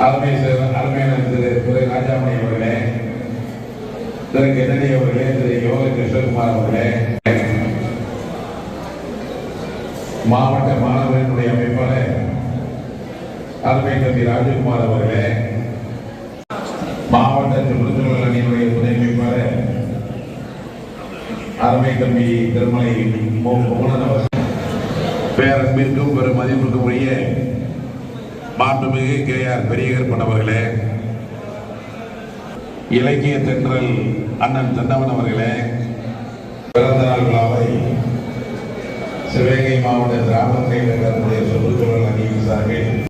அருமை அருமையான திரு திரு ராஜாமணி அவர்களே திரு கென்னடி அவர்களே திரு யோக கிருஷ்ணகுமார் அவர்களே மாவட்ட மாணவர்களுடைய அமைப்பாளர் அருமை தம்பி ராஜகுமார் அவர்களே மாவட்ட விருதுநகர் அணியினுடைய துணை அமைப்பாளர் அருமை தம்பி திருமலை மு அவர்கள் பேரன்பிற்கும் பெரும் மதிப்பிற்கும் உரிய மாண்புமிகு கே ஆர் பெரியகற்பன் அவர்களே இலக்கிய தென்றல் அண்ணன் தென்னவன் அவர்களே பிறந்த நாள் விழாவை சிவகங்கை மாவட்ட கிராம செயலகத்தினுடைய சுற்றுச்சூழல் அணியின்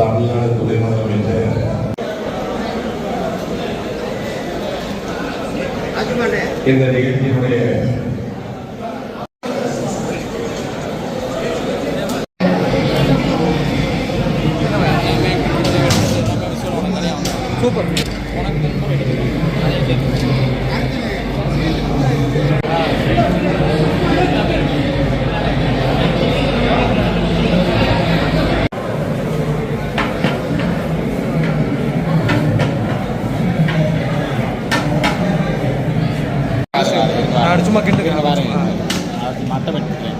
தமிழ்நாடு துணை முதலமைச்சர் இந்த நிகழ்ச்சியினுடைய நான் சும்மா கிண்டுக்கிறேன் பாருங்க. மட்டை வெட்டுறேன்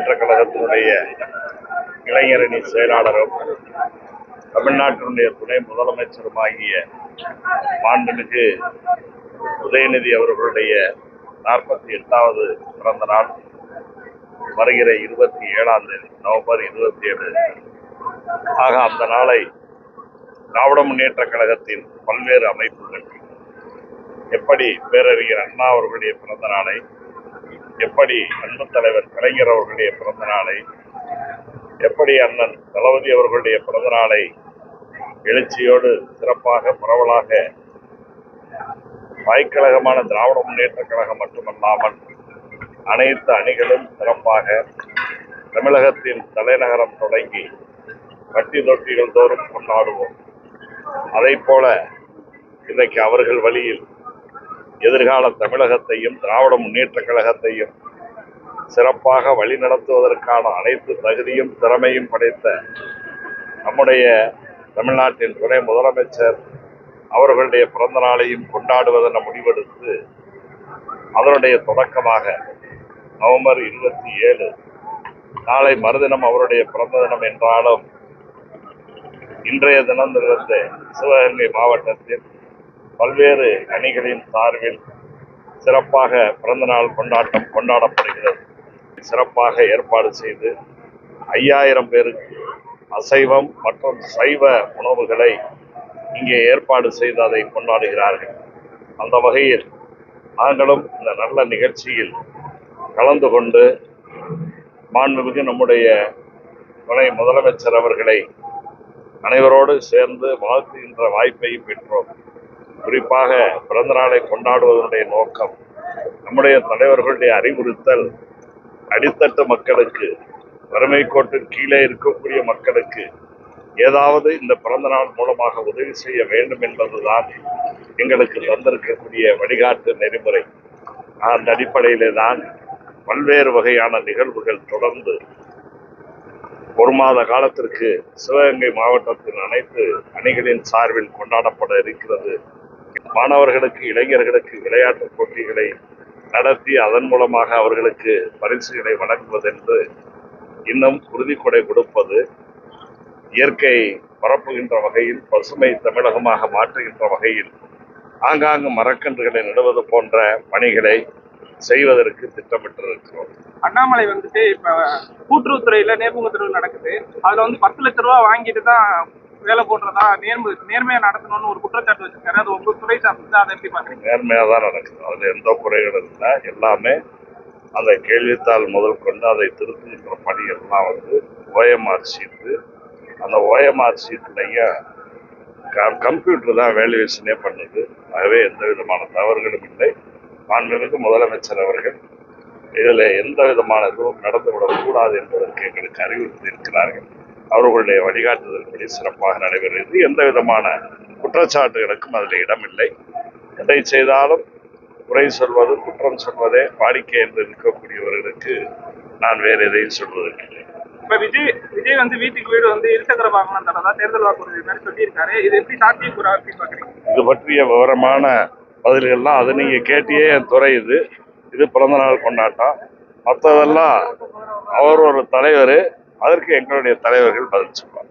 முன்னேற்ற கழகத்தினுடைய இளைஞரணி செயலாளரும் தமிழ்நாட்டினுடைய துணை முதலமைச்சருமாகிய மாண்புமிகு உதயநிதி அவர்களுடைய நாற்பத்தி எட்டாவது பிறந்த நாள் வருகிற இருபத்தி ஏழாம் தேதி நவம்பர் இருபத்தி ஏழு. ஆக அந்த நாளை திராவிட முன்னேற்ற கழகத்தின் பல்வேறு அமைப்புகள் எப்படி பேரறிஞர் அண்ணா அவர்களுடைய பிறந்த நாளை எப்படி அன்பு தலைவர் கலைஞர் அவர்களுடைய பிறந்த நாளை எப்படி அண்ணன் தளபதி அவர்களுடைய பிறந்த நாளை எழுச்சியோடு சிறப்பாக பரவலாக வாய்க்கழகமான திராவிட முன்னேற்ற கழகம் மட்டுமல்லாமல் அனைத்து அணிகளும் சிறப்பாக தமிழகத்தின் தலைநகரம் தொடங்கி வட்டி தொட்டிகள் தோறும் கொண்டாடுவோம். அதை போல இன்றைக்கு அவர்கள் வழியில் எதிர்கால தமிழகத்தையும் திராவிட முன்னேற்ற கழகத்தையும் சிறப்பாக வழிநடத்துவதற்கான அனைத்து தகுதியும் திறமையும் படைத்த நம்முடைய தமிழ்நாட்டின் துணை முதலமைச்சர் அவர்களுடைய பிறந்த நாளையும் கொண்டாடுவதென முடிவெடுத்து அதனுடைய தொடக்கமாக நவம்பர் இருபத்தி ஏழு நாளை மறுதினம் அவருடைய பிறந்த தினம் என்றாலும் இன்றைய தினத்திலிருந்து சிவகங்கை மாவட்டத்தில் பல்வேறு அணிகளின் சார்பில் சிறப்பாக பிறந்தநாள் கொண்டாட்டம் கொண்டாடப்படுகிறது. சிறப்பாக ஏற்பாடு செய்து ஐயாயிரம் பேருக்கு அசைவம் மற்றும் சைவ உணவுகளை இங்கே ஏற்பாடு செய்து அதை கொண்டாடுகிறார்கள். அந்த வகையில் நாங்களும் இந்த நல்ல நிகழ்ச்சியில் கலந்து கொண்டு மாண்புமிகு நம்முடைய துணை முதலமைச்சர் அவர்களை அனைவரோடு சேர்ந்து வாழ்த்துகின்ற வாய்ப்பையும் பெற்றோம். குறிப்பாக பிறந்த நாளை கொண்டாடுவதனுடைய நோக்கம் நம்முடைய தலைவர்களுடைய அறிவுறுத்தல் அடித்தட்டு மக்களுக்கு வறுமை கோட்டு கீழே இருக்கக்கூடிய மக்களுக்கு ஏதாவது இந்த பிறந்த நாள் மூலமாக உதவி செய்ய வேண்டும் என்பதுதான் எங்களுக்கு தந்திருக்கக்கூடிய வழிகாட்டு நெறிமுறை. அந்த அடிப்படையிலே தான் பல்வேறு வகையான நிகழ்வுகள் தொடர்ந்து ஒரு மாத காலத்திற்கு சிவகங்கை மாவட்டத்தின் அனைத்து அணிகளின் சார்பில் கொண்டாடப்பட இருக்கிறது. மாணவர்களுக்கு இளைஞர்களுக்கு விளையாட்டுப் போட்டிகளை நடத்தி அதன் மூலமாக அவர்களுக்கு பரிசுகளை வழங்குவதென்று இன்னும் உறுதிக்கொடை கொடுப்பது இயற்கை பரப்புகின்ற வகையில் பசுமை தமிழகமாக மாற்றுகின்ற வகையில் ஆங்காங்கு மரக்கன்றுகளை நடுவது போன்ற பணிகளை செய்வதற்கு திட்டமிட்டிருக்கிறோம். அண்ணாமலை வந்துட்டு இப்ப கூட்டுறவுத்துறையில நேர்முகத்துறை நடக்குது. அதுல வந்து பத்து லட்ச ரூபா வாங்கிட்டு தான் வேலை போடுறதா நேர்மை நேர்மையா நடத்தணும்னு ஒரு குற்றச்சாட்டு வச்சிருக்காரு. அது உங்க துறை சார்ந்து அதை எப்படி பாக்குறீங்க நேர்மையாக தான் நடக்குது. அதில் எந்த குறைகளும் இல்லை. எல்லாமே அந்த கேள்வித்தாள் முதல் கொண்டு அதை திருத்துகின்ற பணிகள்லாம் வந்து ஓஎம்ஆர் சீட்டு. அந்த ஓஎம்ஆர் ஷீட்லையும் கம்ப்யூட்டர் தான் வேல்யூவேஷனே பண்ணுது. ஆகவே எந்த விதமான தவறுகளும் இல்லை. மாண்புமிகு முதலமைச்சர் அவர்கள் இதில் எந்த விதமான இதுவும் நடந்துவிடக்கூடாது என்பதற்கு எங்களுக்கு அறிவுறுத்தி இருக்கிறார்கள் அவர்களுடைய வழிகாட்டுதல்படி சிறப்பாக நடைபெறுகிறது. எந்த விதமான குற்றச்சாட்டுகளுக்கும் அதில் இடமில்லை. எதை செய்தாலும் குறை சொல்வது குற்றம் சொல்வதே வாடிக்கை என்று இருக்கக்கூடியவர்களுக்கு நான் வேறு எதையும் சொல்வதற்கு இல்லை. இப்ப விஜய் விஜய் வந்து வீட்டுக்கு வீடு வந்து இருசக்கர வாகனம் தரதா தேர்தல் வாக்குறுதி மாதிரி சொல்லியிருக்காரு. இது எப்படி சாத்தியக்கூறா அப்படின்னு பாக்குறீங்க? இது பற்றிய விவரமான பதில்கள்லாம் அது நீங்க கேட்டியே என் துறை இது. இது பிறந்த நாள் கொண்டாட்டம். மற்றதெல்லாம் அவர் ஒரு தலைவர். அதற்கு எங்களுடைய தலைவர்கள் பதில் சொல்வார்